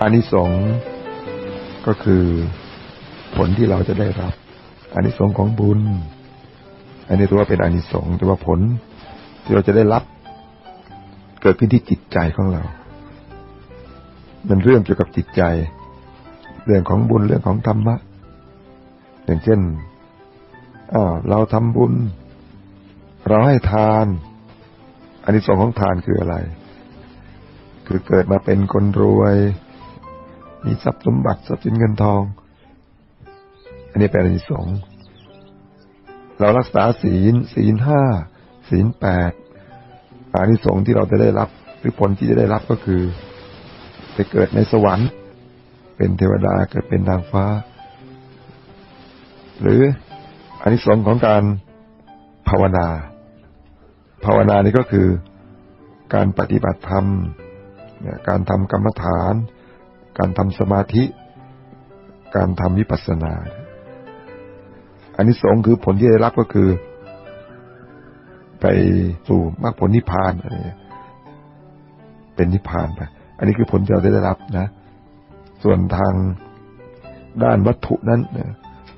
อานิสงส์ก็คือผลที่เราจะได้รับอานิสงส์ของบุญ อันนี้ถือว่าเป็นอานิสงส์แต่ว่าผลที่เราจะได้รับ เกิดขึ้นที่จิตใจของเรา มันเรื่องเกี่ยวกับจิตใจ เรื่องของบุญเรื่องของธรรมะ อย่างเช่นอ้าวเราทำบุญ เราให้ทานอานิสงส์ของทานคืออะไร คือเกิดมาเป็นคนรวย มีทรัพย์สมบัติทรัพย์สินเงินทอง อันนี้เป็นอานิสงส์เรารักษาศีล ศีลห้าศีลแปดอานิสงส์ที่เราจะได้รับหรือผลที่จะได้รับก็คือไปเกิดในสวรรค์ เป็นเทวดาเกิดเป็นนางฟ้า หรืออานิสงส์ของการภาวนา ภาวนานี่ก็คือการปฏิบัติธรรม การทำกรรมฐาน การทำสมาธิ การทำวิปัสสนา อันนี้สองคือผลที่ได้รับก็คือ ไปสู่มรรคผลนิพพานอะไรเป็นนิพพานไปอันนี้คือผลที่เราได้รับนะ ส่วนทางด้านวัตถุนั้น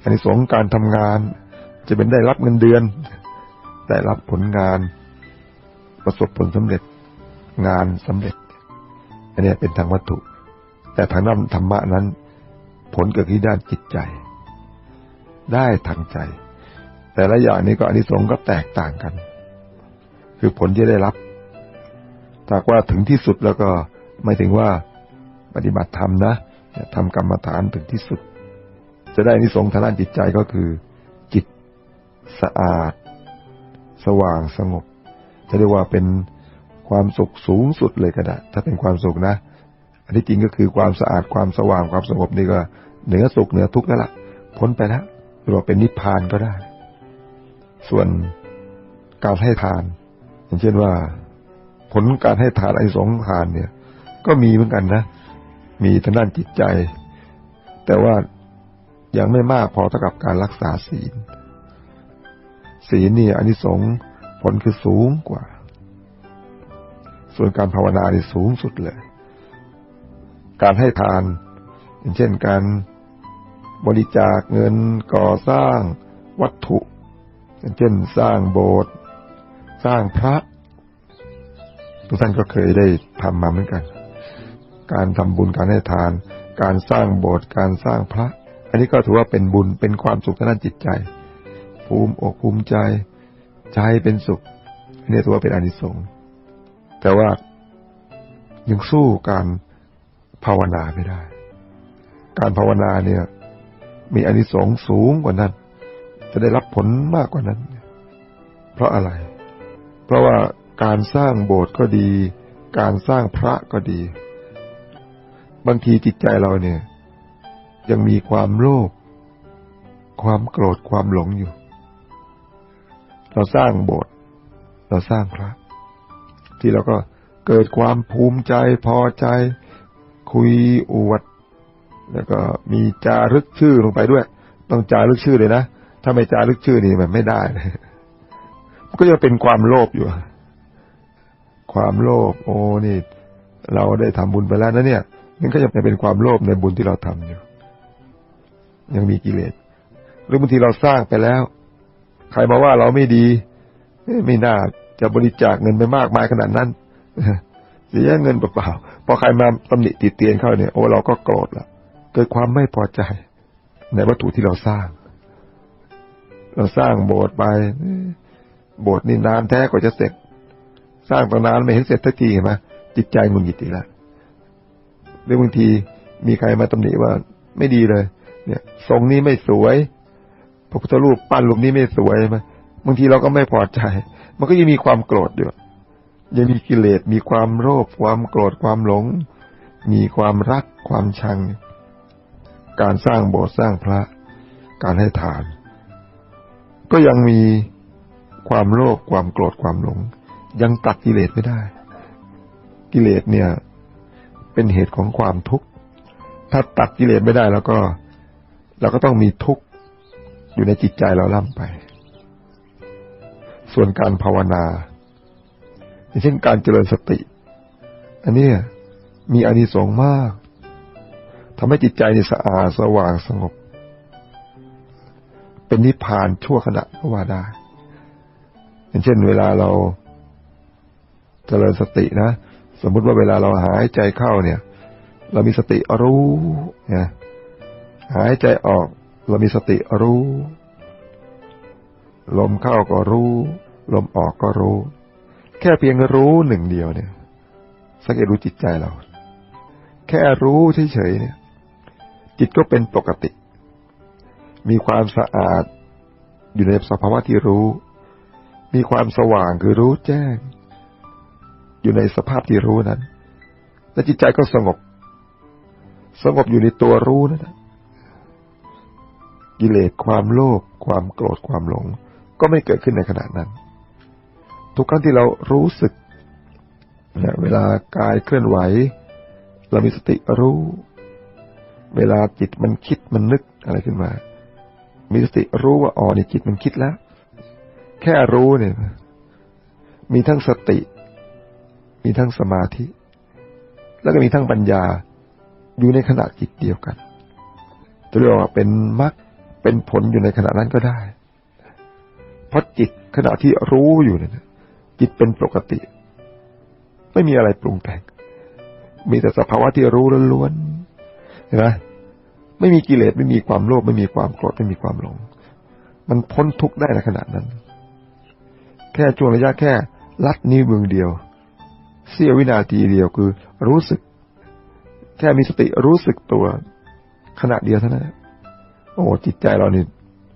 อันนี้สองการทำงาน จะเป็นได้รับเงินเดือน ได้รับผลงาน ประสบผลสำเร็จงานสำเร็จ อันนี้เป็นทางวัตถุ แต่ทางด้านธรรมะนั้น ผลเกิดที่ด้านจิตใจ ได้ทางใจ แต่ละอย่างนี้ก็อนิสงส์ก็แตกต่างกัน คือผลที่ได้รับถ้าว่าถึงที่สุดแล้วก็ไม่ถึงว่าปฏิบัติธรรมนะทำกรรมฐานถึงที่สุด จะได้อนิสงส์ทางด้านจิตใจก็คือ จิตสะอาด สว่างสงบ จะเรียกว่าเป็นความสุขสูงสุดเลยก็ได้ถ้าเป็นความสุขนะ อันที่จริงก็คือความสะอาดความสว่างความสงบนี่ก็เหนือสุขเหนือทุกข์แล้วล่ะ พ้นไปแล้วหรือว่าเป็นนิพพานก็ได้ ส่วนการให้ทาน อย่างเช่นว่า ผลการให้ทานไอ้สองทานเนี่ย ก็มีเหมือนกันนะ มีทางด้านจิตใจ แต่ว่ายังไม่มากพอเท่ากับการรักษาศีล ศีลนี่อันนี้สงผลคือสูงกว่า ส่วนการภาวนานี่สูงสุดเลย การให้ทาน อย่างเช่นการบริจาคเงินก่อสร้างวัตถุ อย่างเช่นสร้างโบสถ์สร้างพระ ทุกท่านก็เคยได้ทำมาเหมือนกัน การทำบุญการให้ทาน การสร้างโบสถ์การสร้างพระ อันนี้ก็ถือว่าเป็นบุญเป็นความสุขทางด้านจิตใจ ภูมิอกภูมิใจใจเป็นสุขอันี่ถือว่าเป็นอนิสงส์แต่ว่ายังสู้การ ภาวนาไม่ได้ การภาวนาเนี่ย มีอนิสงส์สูงกว่านั้น จะได้รับผลมากกว่านั้น เพราะอะไร เพราะว่าการสร้างโบสถ์ก็ดี การสร้างพระก็ดี บางทีจิตใจเราเนี่ย ยังมีความโลภความโกรธความหลงอยู่ เราสร้างโบสถ์เราสร้างพระ ที่เราก็เกิดความภูมิใจพอใจ คุยอวด แล้วก็มีจารึกชื่อลงไปด้วย ต้องจารึกชื่อเลยนะ ถ้าไม่จารึกชื่อนี่มันไม่ได้เลยก็จะเป็นความโลภอยู่ ความโลภโอ้นี่ เราได้ทำบุญไปแล้วนะเนี่ยมันก็จะเป็นความโลภในบุญที่เราทำอยู่ ยังมีกิเลสหรือบางทีเราสร้างไปแล้ว ใครมาว่าเราไม่ดี ไม่น่าจะบริจาคเงินไปมากมายขนาดนั้น เสียเงินเปล่าๆพอใครมาตำหนิติเตียนเข้าเนี่ยโอ้เราก็โกรธละเกิดความไม่พอใจ ในวัตถุที่เราสร้าง เราสร้างโบสถ์ไป โบสถ์นี่นานแท้กว่าจะเสร็จ สร้างตั้งนานไม่เห็นเสร็จทักทีเห็นไหมจิตใจมึงหยิดอีกแล้วหรือบางทีมีใครมาตำหนิว่าไม่ดีเลย เนี่ยทรงนี้ไม่สวยพระพุทธรูปปั้นรูปนี้ไม่สวยไหมบางทีเราก็ไม่พอใจ มันก็ยังมีความโกรธอยู่ ยังมีกิเลสมีความโลภความโกรธความหลง มีความรักความชัง การสร้างโบสถ์สร้างพระ การให้ทาน ก็ยังมีความโลภความโกรธความหลง ยังตัดกิเลสไม่ได้ กิเลสเนี่ย เป็นเหตุของความทุกข์ถ้าตัดกิเลสไม่ได้แล้วก็เราก็ต้องมีทุกข์อยู่ในจิตใจเราล่ำไป ส่วนการภาวนา อย่างเช่นการเจริญสติ อันนี้มีอานิสงส์มากทำให้จิตใจในสะอาดสว่างสงบ เป็นนิพพานชั่วขณะก็ว่าได้ อย่างเช่น เวลาเราเจริญสตินะ สมมุติว่าเวลาเราหายใจเข้าเนี่ย เรามีสติรู้นะหายใจออก เรามีสติรู้ ลมเข้าก็รู้ ลมออกก็รู้ แค่เพียงรู้หนึ่งเดียวเนี่ย สังเกตดูจิตใจเรา แค่รู้เฉยๆเนี่ย จิตก็เป็นปกติ มีความสะอาดอยู่ในสภาวะที่รู้ มีความสว่างคือรู้แจ้ง อยู่ในสภาพที่รู้นั้น และจิตใจก็สงบ สงบอยู่ในตัวรู้นั่นกิเลสความโลภความโกรธความหลง ก็ไม่เกิดขึ้นในขณะนั้น ทุกครั้งที่เรารู้สึกเวลากายเคลื่อนไหว เรามีสติรู้ เวลาจิตมันคิดมันนึกอะไรขึ้นมา มีสติรู้ว่าอ๋อนี่จิตมันคิดแล้ว แค่รู้เนี่ย มีทั้งสติ มีทั้งสมาธิ แล้วก็มีทั้งปัญญาอยู่ในขณะจิตเดียวกันจะเรียกว่าเป็นมรรคเป็นผลอยู่ในขณะนั้นก็ได้ เพราะจิตขณะที่รู้อยู่เนี่ย จิตเป็นปกติ ไม่มีอะไรปรุงแต่ง มีแต่สภาวะที่รู้ล้วนๆเห็นไหมไม่มีกิเลสไม่มีความโลภไม่มีความโกรธไม่มีความหลง มันพ้นทุกข์ได้ในขณะนั้น แค่ช่วงระยะแค่ ลัดนิ้วมือเดียวเสี้ยววินาทีเดียวคือ รู้สึก แค่มีสติรู้สึกตัว ขณะเดียวเท่านั้นโอ้จิตใจเรานี่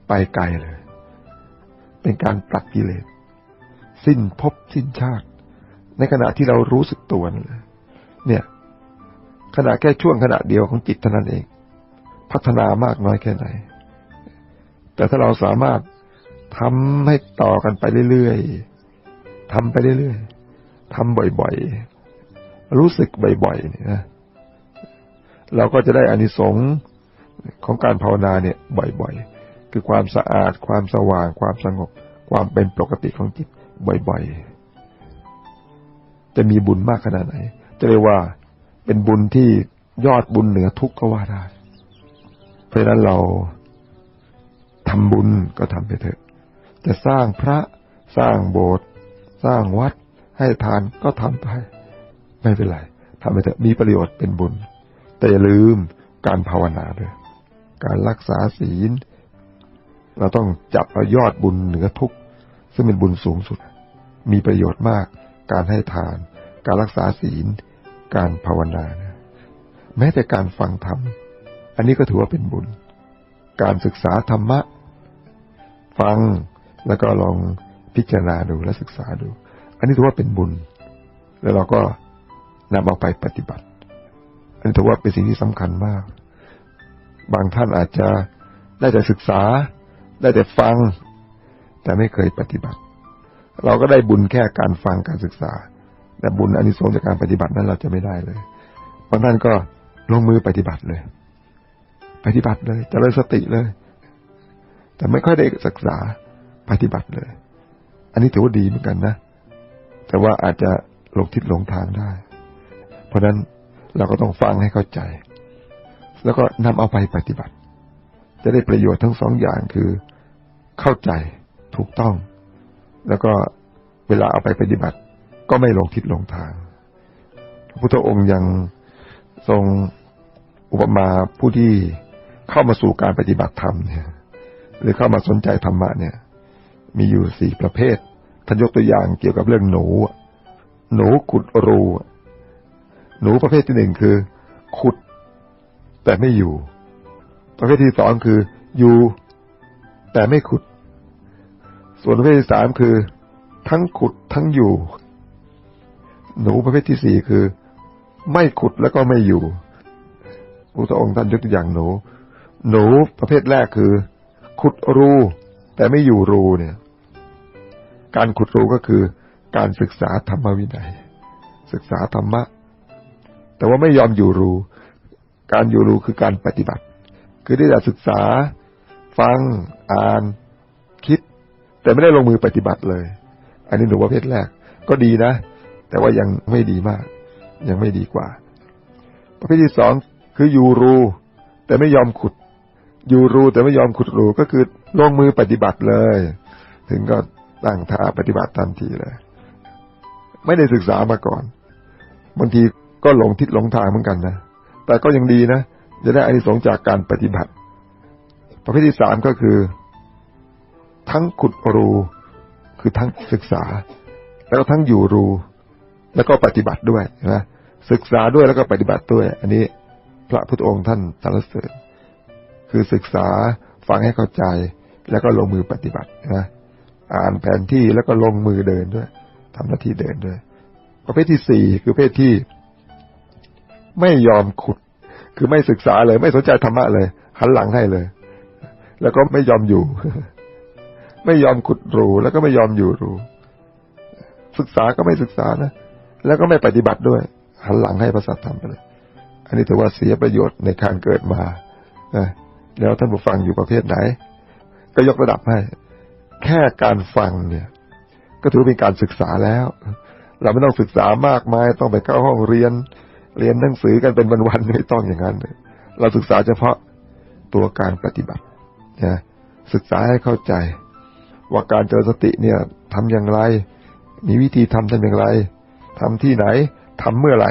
ไปไกลเลย เป็นการปลัดกิเลส สิ้นภพสิ้นชาติ ในขณะที่เรารู้สึกตัวนั่นเนี่ย ขณะแค่ช่วงขณะเดียวของจิตเท่านั้นเอง พัฒนามากน้อยแค่ไหน แต่ถ้าเราสามารถทำให้ต่อกันไปเรื่อยๆทำไปเรื่อยๆทำบ่อยๆ รู้สึกบ่อยๆนี่นะเราก็จะได้อานิสงส์ของการภาวนาเนี่ยบ่อยๆ คือความสะอาด ความสว่าง ความสงบ ความเป็นปกติของจิต บ่อยๆ จะมีบุญมากขนาดไหน จะเรียกว่าเป็นบุญที่ยอดบุญเหนือทุกข์ก็ว่าได้ เพราะฉะนั้นเราทำบุญก็ทำไปเถอะ จะสร้างพระสร้างโบสถ์สร้างวัด ให้ทานก็ทำไป ไม่เป็นไรทำไปเถอะมีประโยชน์เป็นบุญ แต่อย่าลืมการภาวนาด้วย การรักษาศีล เราต้องจับเอายอดบุญเหนือทุก ซึ่งเป็นบุญสูงสุด มีประโยชน์มาก การให้ทาน การรักษาศีล การภาวนานะแม้แต่การฟังธรรม อันนี้ก็ถือว่าเป็นบุญ การศึกษาธรรมะ ฟังแล้วก็ลองพิจารณาดูและศึกษาดู อันนี้ถือว่าเป็นบุญ แล้วเราก็นำเอาไปปฏิบัติ อันนี้ถือว่าเป็นสิ่งที่สำคัญมาก บางท่านอาจจะได้แต่ศึกษา ได้แต่ฟัง แต่ไม่เคยปฏิบัติ เราก็ได้บุญแค่การฟังการศึกษา แต่บุญอันนี้สงจากการปฏิบัตินั้นเราจะไม่ได้เลยบางท่านก็ลงมือปฏิบัติเลย ปฏิบัติเลยจเจริญสติเลย แต่ไม่ค่อยได้ศึกษาปฏิบัติเลย อันนี้ถือว่าดีเหมือนกันนะ แต่ว่าอาจจะหลงทิศหลงทางได้ เพราะนั้นเราก็ต้องฟังให้เข้าใจ แล้วก็นำเอาไปปฏิบัติ จะได้ประโยชน์ทั้งสองอย่างคือเข้าใจ ถูกต้อง แล้วก็เวลาเอาไปปฏิบัติ ก็ไม่หลงทิศหลงทาง พระพุทธองค์ยังทรงอุปมาผู้ที่เข้ามาสู่การปฏิบัติธรรมเนี่ยหรือเข้ามาสนใจธรรมะเนี่ย มีอยู่สี่ประเภทท่านยกตัวอย่างเกี่ยวกับเรื่องหนู หนูขุดรู หนูประเภทที่หนึ่งคือ ขุด แต่ไม่อยู่ ประเภทที่สองคือ อยู่ แต่ไม่ขุด ส่วนประเภทที่สามคือ ทั้งขุดทั้งอยู่ หนูประเภทที่สี่คือ ไม่ขุดแล้วก็ไม่อยู่พระองค์ท่านยกตัวอย่างหนู หนูประเภทแรกคือ ขุดรู แต่ไม่อยู่รูเนี่ย การขุดรูก็คือ การศึกษาธรรมวินัย ศึกษาธรรมะ แต่ว่าไม่ยอมอยู่รู การอยู่รูคือการปฏิบัติ คือได้แต่ศึกษา ฟังอ่าน แต่ไม่ได้ลงมือปฏิบัติเลย อันนี้หนูประเภทแรกก็ดีนะ แต่ว่ายังไม่ดีมาก ยังไม่ดีกว่า ประเภทที่สองคืออยู่รูแต่ไม่ยอมขุด อยู่รูแต่ไม่ยอมขุดรูก็คือลงมือปฏิบัติเลย ถึงก็ตั้งท่าปฏิบัติทันทีเลย ไม่ได้ศึกษามาก่อนบางทีก็หลงทิศหลงทางเหมือนกันนะ แต่ก็ยังดีนะ จะได้อานิสงส์จากการปฏิบัติ ประเภทที่สามก็คือ ทั้งขุดรูคือทั้งศึกษา แล้วก็ทั้งอยู่รู แล้วก็ปฏิบัติด้วยนะศึกษาด้วยแล้วก็ปฏิบัติด้วย อันนี้พระพุทธองค์ท่านสรรเสริญคือศึกษาฟังให้เข้าใจ แล้วก็ลงมือปฏิบัตินะอ่านแผนที่แล้วก็ลงมือเดินด้วยทำหน้าที่เดินด้วย ประเภทที่สี่คือเภทที่ ไม่ยอมขุด คือไม่ศึกษาเลย ไม่สนใจธรรมะเลยหันหลังให้เลย แล้วก็ไม่ยอมอยู่ ไม่ยอมขุดรูแล้วก็ไม่ยอมอยู่รู ศึกษาก็ไม่ศึกษานะ แล้วก็ไม่ปฏิบัติด้วย หันหลังให้พระสัทธรรมไปเลย อันนี้ถือว่าเสียประโยชน์ในการเกิดมาแล้วท่านผู้ฟังอยู่ประเภทไหน ก็ยกระดับให้ แค่การฟังเนี่ย ก็ถือเป็นการศึกษาแล้ว เราไม่ต้องศึกษามากมายต้องไปเข้าห้องเรียน เรียนหนังสือกันเป็นวันๆไม่ต้องอย่างนั้นเลยเราศึกษาเฉพาะตัวการปฏิบัตินะศึกษาให้เข้าใจ ว่าการเจริญสติเนี่ยทำอย่างไร มีวิธีทำทำอย่างไรทำที่ไหนทำเมื่อไหร่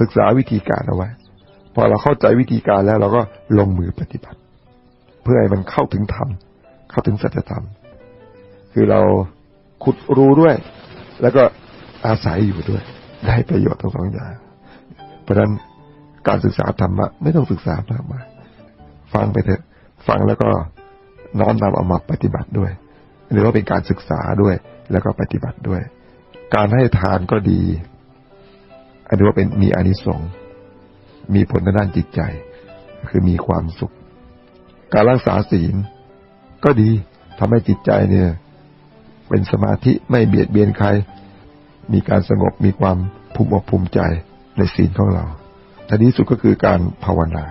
ศึกษาวิธีการเอาไว้ พอเราเข้าใจวิธีการแล้วเราก็ลงมือปฏิบัติ เพื่อให้มันเข้าถึงธรรมเข้าถึงสัจธรรม คือเราขุดรู้ด้วย แล้วก็อาศัยอยู่ด้วย ได้ประโยชน์ทั้งสองอย่าง เพราะฉะนั้นการศึกษาธรรมะไม่ต้องศึกษามากมายฟังไปเถอะ ฟังแล้วก็ น้อมนำเอามาปฏิบัติด้วยหรือว่าเป็นการศึกษาด้วยแล้วก็ปฏิบัติด้วย การให้ทานก็ดี อันนี้ว่าเป็นมีอานิสงส์มีผลในด้านจิตใจ คือมีความสุข การรักษาศีลก็ดีทำให้จิตใจเนี่ย เป็นสมาธิไม่เบียดเบียนใคร มีการสงบมีความภูมิอกภูมิใจในศีลของเราแต่ดีสุดก็คือการภาวนา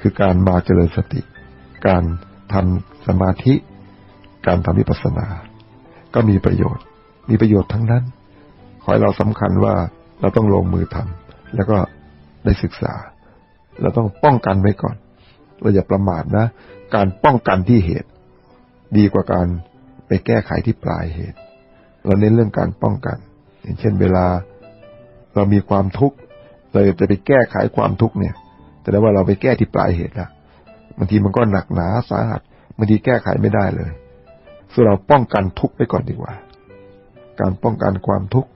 คือการมาเจริญสติ การ ทำสมาธิ การทำวิปัสสนา ก็มีประโยชน์ มีประโยชน์ทั้งนั้น ขอให้เราสำคัญว่าเราต้องลงมือทำแล้วก็ได้ศึกษา เราต้องป้องกันไว้ก่อน เราอย่าประมาทนะ การป้องกันที่เหตุ ดีกว่าการไปแก้ไขที่ปลายเหตุ เราเน้นเรื่องการป้องกัน อย่างเช่น เวลาเรามีความทุกข์เราจะไปแก้ไขความทุกข์เนี่ย แต่ว่าเราไปแก้ที่ปลายเหตุละ บางทีมันก็หนักหนาสาหัสบางทีแก้ไขไม่ได้เลยส่วนเราป้องกันทุกข์ไปก่อนดีกว่า การป้องกันความทุกข์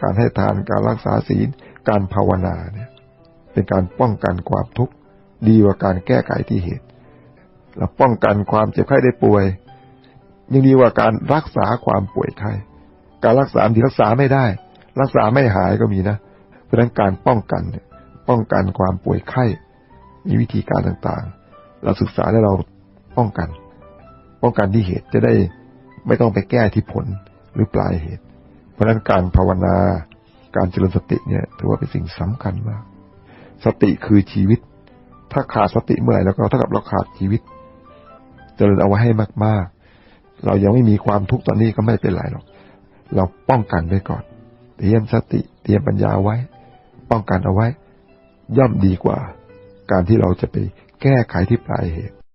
การให้ทานการรักษาศีล การภาวนาเนี่ยเป็นการป้องกันความทุกข์ดีกว่าการแก้ไขที่เหตุ เราป้องกันความเจ็บไข้ได้ป่วย ยังดีกว่าการรักษาความป่วยไข้การรักษาที่รักษาไม่ได้ รักษาไม่หายก็มีนะ เพราะฉะนั้นการป้องกันป้องกันความป่วยไข้ มีวิธีการต่างๆ เราศึกษาแล้วเราป้องกัน ป้องกันที่เหตุจะได้ไม่ต้องไปแก้ที่ผลหรือปลายเหตุ เพราะนั้นการภาวนาการเจริญสติเนี่ยถือว่าเป็นสิ่งสำคัญมาก สติคือชีวิต ถ้าขาดสติเมื่อไหร่แล้วก็เท่ากับเราขาดชีวิต เจริญเอาไว้ให้มาก ๆ เรายังไม่มีความทุกข์ตอนนี้ก็ไม่เป็นไรหรอก เราป้องกันไว้ก่อน เตรียมสติ เตรียมปัญญาไว้ ป้องกันเอาไว้ ย่อมดีกว่า การที่เราจะไป แก้ไขที่ปลายเหตุ